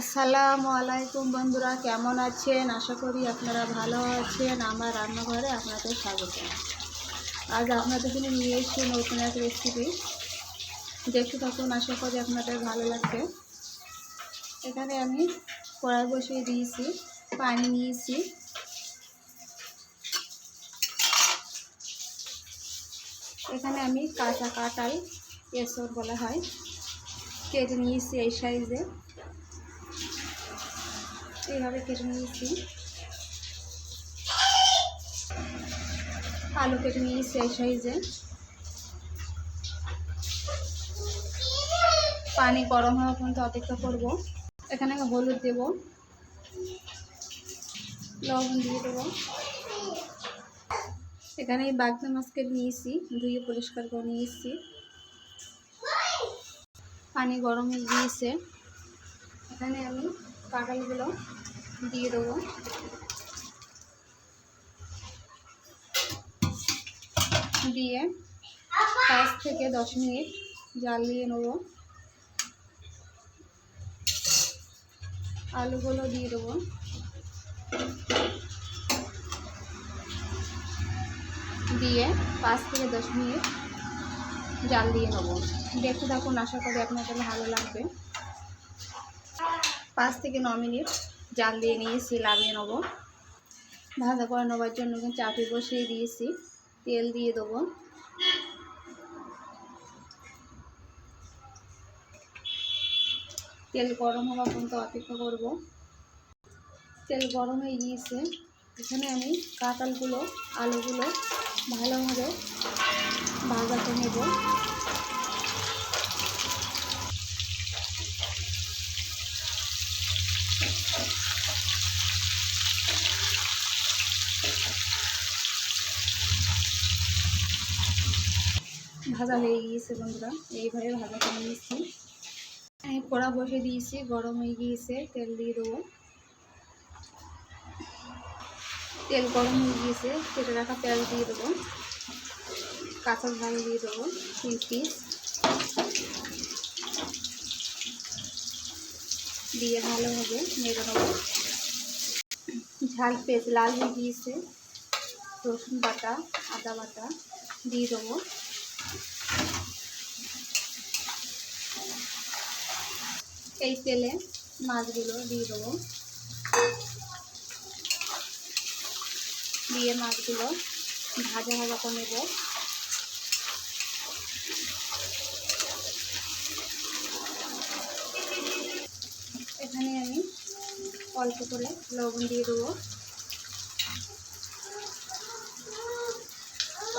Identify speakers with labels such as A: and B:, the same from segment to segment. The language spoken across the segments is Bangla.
A: আসসালামু আলাইকুম বন্ধুরা, কেমন আছেন? আশা করি আপনারা ভালো আছেন। আমার রান্নাঘরে আপনাদের স্বাগত। আজ আপনাদের জন্য নিয়ে এসেছি নতুন এক রেসিপি দেখতে থাকুন, আশা করি আপনাদের ভালো লাগবে। এখানে আমি কড়াই বসিয়ে দিয়েছি, পানি নিয়েছি। এখানে আমি কাঁচা কাঁটাল এসব বলা হয়, কেটে নিয়েছি এই সাইজে। এইভাবে কেটে নিয়েছি। আলু কেটে নিয়েছি এই সাইজে। পানি গরম হওয়া পর্যন্ত অপেক্ষা করব। এখানে আমি হলুদ দেব। লবণ দিয়ে দেবো। এখানে এই বাগদা মাছ কেটে নিয়েছি, ধুয়ে পরিষ্কার করে নিয়েছি। পানি গরম গিয়েছে। এখানে আমি কাঁঠালগুলো দিয়ে দেবো। দিয়ে পাঁচ থেকে দশ মিনিট জাল দিয়ে নেব। আলুগুলো দিয়ে দেবো। দিয়ে পাঁচ থেকে দশ মিনিট জাল দিয়ে নেব। দেখতে থাকুন, আশা করি আপনাদের ভালো লাগবে। পাঁচ থেকে ন মিনিট জাল দিয়ে নিয়েছি লাগিয়ে নেব। ভাজা করে নেবার জন্য চাপি বসিয়ে দিয়েছি। তেল দিয়ে দেবো। তেল গরম হওয়া পর্যন্ত অপেক্ষা করব। তেল গরম হয়ে গিয়েছে। এখানে আমি কাঁঠালগুলো, আলুগুলো ভালোভাবে ভাজা করে নেব। ভাজা হয়ে গিয়েছে বন্ধুরা। এইভাবে ভাজা করে নিয়েছি। কড়া বসে দিয়েছি, গরম হয়ে গিয়েছে, তেল দিয়ে দেবো। তেল গরম হয়ে গিয়েছে, কেটে রাখা পেঁয়াজ দিয়ে দেবো। কাঁচা ঝাল দিয়ে দেবো, তিন পিস দিয়ে ভালোভাবে নেড়ে নেব। ঝাল পেঁয়াজ লাল হয়ে গিয়েছে। রসুন বাটা, আদা বাটা দিয়ে দেবো। এই তেলে মাছগুলো দিয়ে দেবো। দিয়ে মাছগুলো ভাজা ভাজা করে নেব। এখানে আমি অল্প করে লবণ দিয়ে দেবো।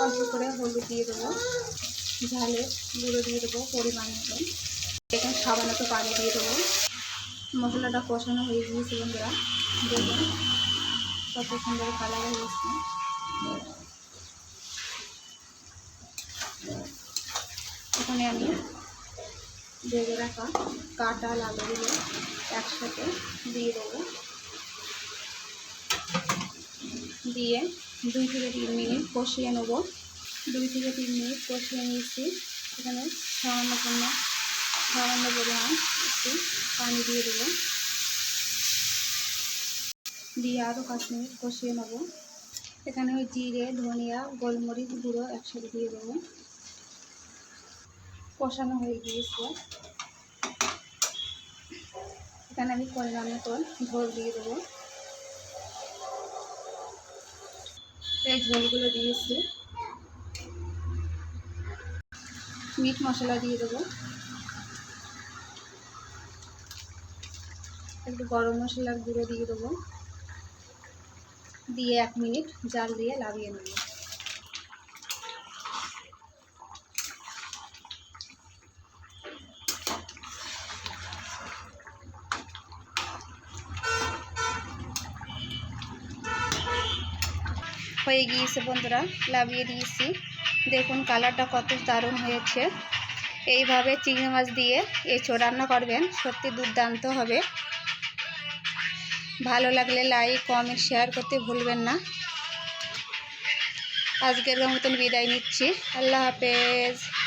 A: অল্প করে হলুদ দিয়ে দেবো। ঝালে গুঁড়ো দিয়ে দেবো পরিমাণ মতো এখানে সাবান তো পানি দিয়ে দেবো। মশলাটা কষানো হয়ে গিয়েছে বন্ধুরা। দেখুন কত সুন্দর কালার হয়েছে এখানে আমি ভেজে রাখা কাঁটাল আলুগুলো একসাথে দিয়ে দেবো। দিয়ে দুই থেকে তিন মিনিট কষিয়ে নেব। দুই থেকে তিন মিনিট কষিয়ে নিয়েছি। এখানে সামান্য পণ্য সামান্য পরিমাণ একটু পানি দিয়ে দেবো। দিয়ে আরও পাঁচ মিনিট কষিয়ে নেব। এখানে ওই জিরে, ধনিয়া, গোলমরিচ গুঁড়ো একসাথে দিয়ে দেবো। কষানো হয়ে গিয়েছে। এখানে আমি পরিমাণ মতন ঝোল দিয়ে দেবো। এই ঝোলগুলো দিয়েছি। মিট মশলা দিয়ে দেবো। একটু গরম মশলার গুঁড়ো দিয়ে দেবো। দিয়ে এক মিনিট জাল দিয়ে লাগিয়ে নেব। হয়ে গিয়েছে বন্ধুরা, লাভিয়ে দিয়েছি। দেখুন কালারটা কত দারুণ হয়েছে। এইভাবে চিংড়ি মাছ দিয়ে এঁচো রান্না করবেন, সত্যি দুর্দান্ত হবে। ভালো লাগলে লাইক কমেন্ট শেয়ার করতে ভুলবেন না। আজকের মতন বিদায় নিচ্ছি। আল্লাহ হাফেজ।